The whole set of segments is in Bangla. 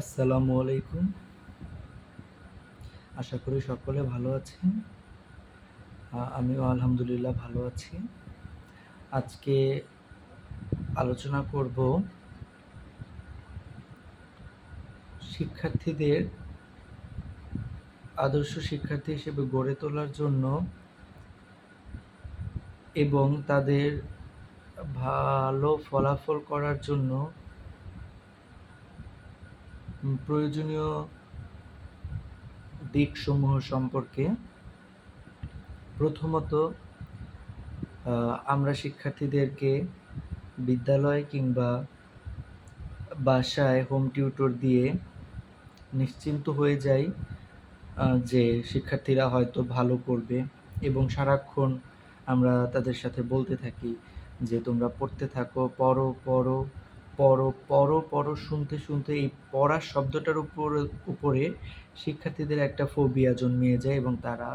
আসসালামু আলাইকুম। আশা করি সকলে ভালো আছেন। আমিও আলহামদুলিল্লাহ ভালো আছি। আজকে আলোচনা করব শিক্ষার্থীদের, আদর্শ শিক্ষার্থী হিসেবে গড়ে তোলার জন্য এবং তাদের ভালো ফলাফল করার জন্য প্রয়োজনীয় দিকসমূহ সম্পর্কে প্রথমত আমরা শিক্ষার্থীদেরকে বিদ্যালয় কিংবা বাসায় হোম টিউটর দিয়ে নিশ্চিন্ত হয়ে যাই যে শিক্ষার্থীরা হয়তো ভালো করবে এবং সারাক্ষণ আমরা তাদের সাথে বলতে থাকি যে তোমরা পড়তে থাকো, পড়ো পড়ো। পড়ো পড়ো পড়ো শুনতে শুনতে এই পড়া শব্দটার উপর, উপরে শিক্ষার্থীদের একটা ফোবিয়া জন্মিয়ে যায় এবং তারা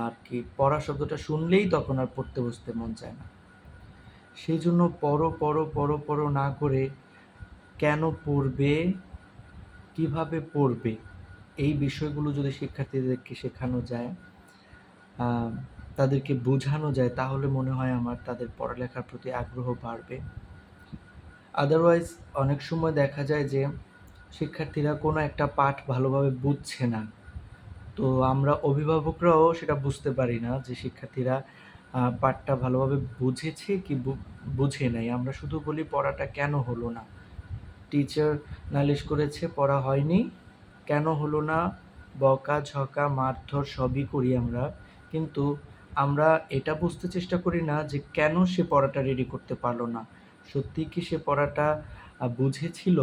আর কি পড়া শব্দটা শুনলেই তখন আর পড়তে বসতে মন চায় না। সেই জন্য পড়ো পড়ো পড়ো পড়ো না করে কেন পড়বে, কীভাবে পড়বে, এই বিষয়গুলো যদি শিক্ষার্থীদেরকে শেখানো যায় তাদেরকে বোঝানো যায়, তাহলে মনে হয় আমার তাদের পড়ালেখার প্রতি আগ্রহ বাড়বে। আদারওয়াইজ অনেক সময় দেখা যায় যে শিক্ষার্থীরা কোনো একটা পাঠ ভালোভাবে বুঝছে না। তো আমরা অভিভাবকরাও সেটা বুঝতে পারি না যে শিক্ষার্থীরা পাঠটা ভালোভাবে বুঝেছে কি বুঝে নাই। আমরা শুধু বলি, পড়াটা কেন হলো না? টিচার নালিশ করেছে, পড়া হয়নি। কেন হলো না? বকা, ঝকা, মারধর সবই করি আমরা। কিন্তু আমরা এটা বুঝতে চেষ্টা করি না যে কেন সে পড়াটা রেডি করতে পারল না। সত্যি কি সে পড়াটা বুঝেছিল?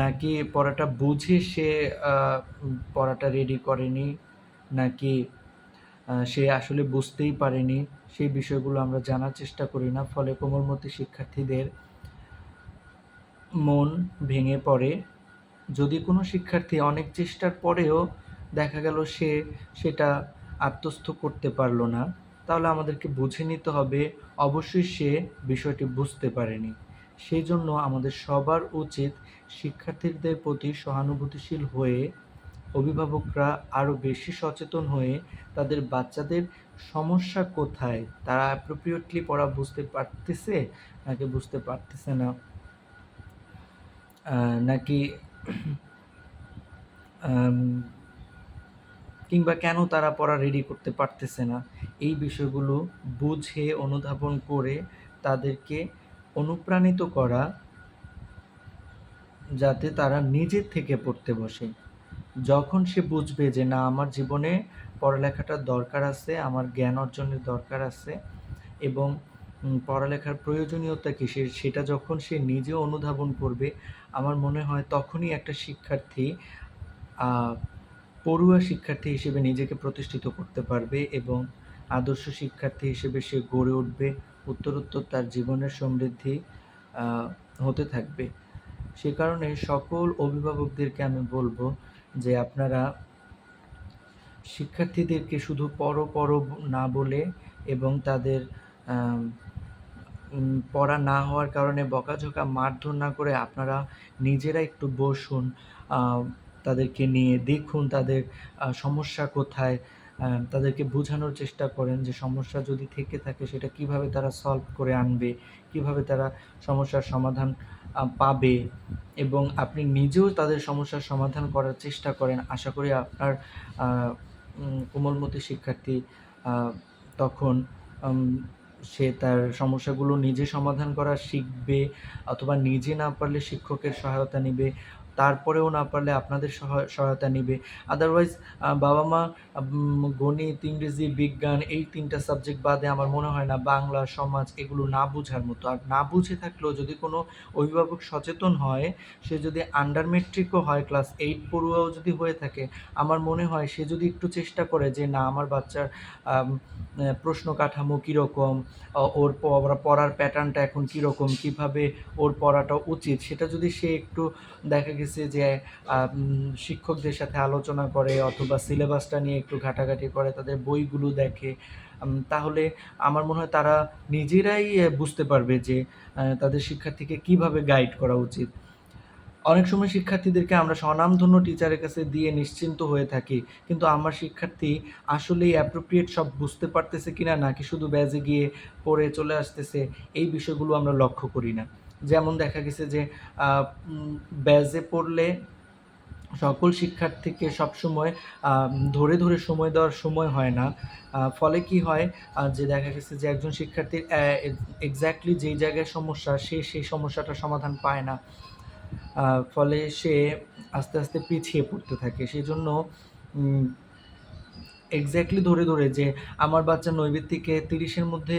নাকি পড়াটা বুঝে সে পড়াটা রেডি করেনি? নাকি সে আসলে বুঝতেই পারেনি? সেই বিষয়গুলো আমরা জানার চেষ্টা করি না, ফলে কোমলমতি শিক্ষার্থীদের মন ভেঙে পড়ে। যদি কোনো শিক্ষার্থী অনেক চেষ্টার পরেও দেখা গেল সে সেটা আত্মস্থ করতে পারল না। তাহলে আমাদেরকে বুঝে নিতে হবে, অবশ্যই সে বিষয়টি বুঝতে পারেনি। সেই জন্য আমাদের সবার উচিত শিক্ষার্থীদের প্রতি সহানুভূতিশীল হয়ে, অভিভাবকরা আরও বেশি সচেতন হয়ে তাদের বাচ্চাদের সমস্যা কোথায়, তারা অ্যাপ্রোপ্রিয়েটলি পড়া বুঝতে পারতেছে নাকি বুঝতে পারতেছে না? নাকি কিংবা কেন তারা পড়া রেডি করতে পারতেছে না? এই বিষয়গুলো বুঝে, অনুধাবন করে তাদেরকে অনুপ্রাণিত করা যাতে তারা নিজের থেকে পড়তে বসে। যখন সে বুঝবে যে, না, আমার জীবনে পড়ালেখাটার দরকার আছে, আমার জ্ঞান অর্জনের দরকার আছে এবং পড়ালেখার প্রয়োজনীয়তা কি? সে, সেটা যখন সে নিজে অনুধাবন করবে, আমার মনে হয় তখনই একটা শিক্ষার্থী পড়ুয়া শিক্ষার্থী হিসেবে নিজেকে প্রতিষ্ঠিত করতে পারবে এবং আদর্শ শিক্ষার্থী হিসেবে সে গড়ে উঠবে, উত্তরোত্তর তার জীবনের সমৃদ্ধি হতে থাকবে। সে কারণে সকল অভিভাবকদেরকে আমি বলব যে আপনারা শিক্ষার্থীদেরকে শুধু পড়ো পড়ো না বলে এবং তাদের পড়া না হওয়ার কারণে বকাঝকা মারধর না করে আপনারা নিজেরা একটু বসুন তাদেরকে নিয়ে দেখুন তাদের সমস্যা কোথায় তাদেরকে বোঝানোর চেষ্টা করেন যে সমস্যা যদি থেকে থাকে সেটা কীভাবে তারা সলভ করে আনবে, কীভাবে তারা সমস্যার সমাধান পাবে এবং আপনি নিজেও তাদের সমস্যার সমাধান করার চেষ্টা করেন। আশা করি আপনার কোমলমতি শিক্ষার্থী তখন সে তার সমস্যাগুলো নিজে সমাধান করা শিখবে অথবা নিজে না পারলে শিক্ষকের সহায়তা নেবে। তারপরেও না পারলে আপনাদের সহায়- সহায়তা নেবে। আদারওয়াইজ বাবা মা গণিত, ইংরেজি, বিজ্ঞান এই তিনটা সাবজেক্ট বাদে আমার মনে হয় না বাংলা, সমাজ এগুলো না বোঝার মতো। আর না বুঝে থাকলেও যদি কোনো অভিভাবক সচেতন হয়, সে যদি আন্ডার মেট্রিকও হয় ক্লাস এইট পড়ুয়াও যদি হয়ে থাকে, আমার মনে হয় সে যদি একটু চেষ্টা করে যে, না, আমার বাচ্চার প্রশ্ন কাঠামো কীরকম ওর পড়ার প্যাটার্নটা এখন কীরকম, কীভাবে ওর পড়াটা উচিত? সেটা যদি সে একটু দেখা গেছে যে শিক্ষকদের সাথে আলোচনা করে অথবা সিলেবাসটা নিয়ে একটু ঘাটাঘাটি করে, তাদের বইগুলো দেখে। তাহলে আমার মনে হয় তারা নিজেরাই বুঝতে পারবে যে তাদের শিক্ষার্থীকে কীভাবে গাইড করা উচিত। অনেক সময় শিক্ষার্থীদেরকে আমরা স্বনামধন্য টিচারের কাছে দিয়ে নিশ্চিন্ত হয়ে থাকি, কিন্তু আমার শিক্ষার্থী আসলেই অ্যাপ্রোপ্রিয়েট সব বুঝতে পারতেছে কিনা, নাকি শুধু ব্যাজে গিয়ে পড়ে চলে আসতেছে, এই বিষয়গুলো আমরা লক্ষ্য করি না। যেমন দেখা গেছে যে ব্যাজে পড়লে সকল শিক্ষার্থীকে সবসময় ধরে ধরে সময় দেওয়ার সময় হয় না। ফলে কি হয় যে দেখা গেছে যে একজন শিক্ষার্থীর এক্স্যাক্টলি যেই জায়গায় সমস্যা, সে সেই সমস্যাটার সমাধান পায় না। ফলে সে আস্তে আস্তে পিছিয়ে পড়তে থাকে। সেই জন্য এক্স্যাক্টলি ধরে ধরে যে আমার বাচ্চা নৈবিত্তিকে তিরিশের মধ্যে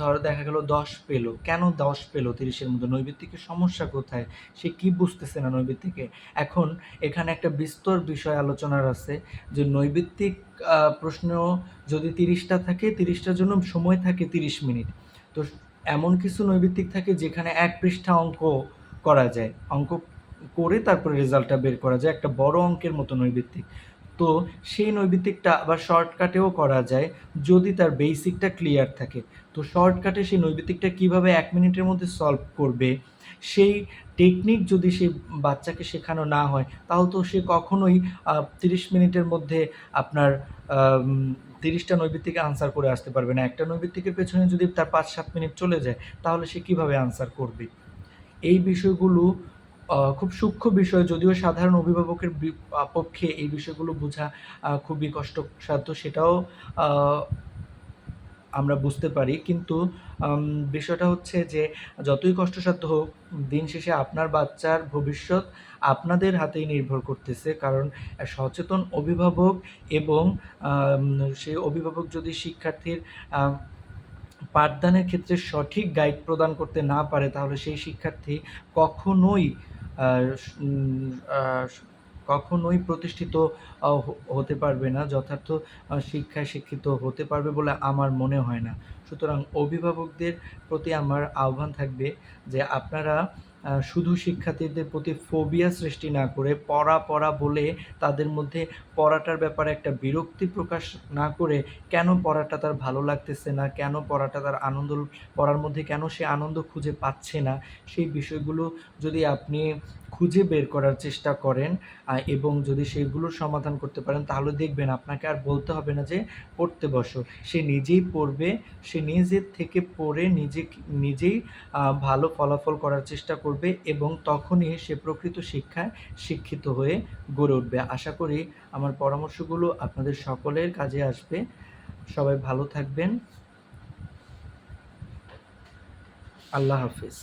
ধরো দেখা গেল দশ পেল। কেন দশ পেল তিরিশের মধ্যে? নৈবিত্তিকের সমস্যা কোথায়? সে কি বুঝতেছে না নৈবিত্তিকে? এখন এখানে একটা বিস্তর বিষয় আলোচনার আছে যে নৈবিত্তিক প্রশ্ন যদি তিরিশটা থাকে, তিরিশটার জন্য সময় থাকে তিরিশ মিনিট। তো এমন কিছু নৈবিত্তিক থাকে যেখানে এক পৃষ্ঠা অঙ্ক করা যায়। অঙ্ক করে তারপরে রেজাল্টটা বের করা যায়। একটা বড় অঙ্কের মতো নৈবিত্তিক। তো সেই নৈবিত্তিকটা আবার শর্টকাটেও করা যায় যদি তার বেসিকটা ক্লিয়ার থাকে। তো শর্টকাটে সেই নৈবিত্তিকটা কীভাবে এক মিনিটের মধ্যে সলভ করবে? সেই টেকনিক যদি সেই বাচ্চাকে শেখানো না হয়, তাহলে তো সে কখনোই তিরিশ মিনিটের মধ্যে আপনার তিরিশটা নৈবিত্তিকে আনসার করে আসতে পারবে না। একটা নৈবিত্তিকের পেছনে যদি তার পাঁচ সাত মিনিট চলে যায়, তাহলে সে কীভাবে আনসার করবে? এই বিষয়গুলো খুব সূক্ষ্ম বিষয়, যদিও সাধারণ অভিভাবকের পক্ষে এই বিষয়গুলো বোঝা খুবই কষ্টসাধ্য, সেটাও আমরা বুঝতে পারি। কিন্তু বিষয়টা হচ্ছে যে, যতই কষ্টসাধ্য হোক, দিন শেষে আপনার বাচ্চার ভবিষ্যৎ আপনাদের হাতেই নির্ভর করতেছে। কারণ, সচেতন অভিভাবক এবং সেই অভিভাবক যদি শিক্ষার্থীর পাঠদানের ক্ষেত্রে সঠিক গাইড প্রদান করতে না পারে, তাহলে সেই শিক্ষার্থী কখনোই কখনোই প্রতিষ্ঠিত হতে পারবে না, যথার্থ শিক্ষায় শিক্ষিত হতে পারবে বলে আমার মনে হয় না। সুতরাং অভিভাবকদের প্রতি আমার আহ্বান থাকবে যে আপনারা শুধু শিক্ষার্থীদের প্রতি ফোবিয়া সৃষ্টি না করে পড়া পড়া বলে তাদের মধ্যে পড়াটার ব্যাপারে একটা বিরক্তি প্রকাশ না করে কেন পড়াটা তার ভালো লাগতেছে না, কেন পড়াটা তার আনন্দ পড়ার মধ্যে কেন সে আনন্দ খুঁজে পাচ্ছে না, সেই বিষয়গুলো যদি আপনি খুঁজে বের করার চেষ্টা করেন এবং যদি সেগুলোর সমাধান করতে পারেন, তাহলে দেখবেন আপনাকে আর বলতে হবে না যে পড়তে বসো। সে নিজেই পড়বে, সে নিজের থেকে পড়ে নিজে নিজেই ভালো ফলাফল করার চেষ্টা করবে এবং তখনই সে প্রকৃত শিক্ষায় শিক্ষিত হয়ে গড়ে উঠবে। আশা করি আমার পরামর্শগুলো আপনাদের সকলের কাজে আসবে। সবাই ভালো থাকবেন। আল্লাহ হাফিজ।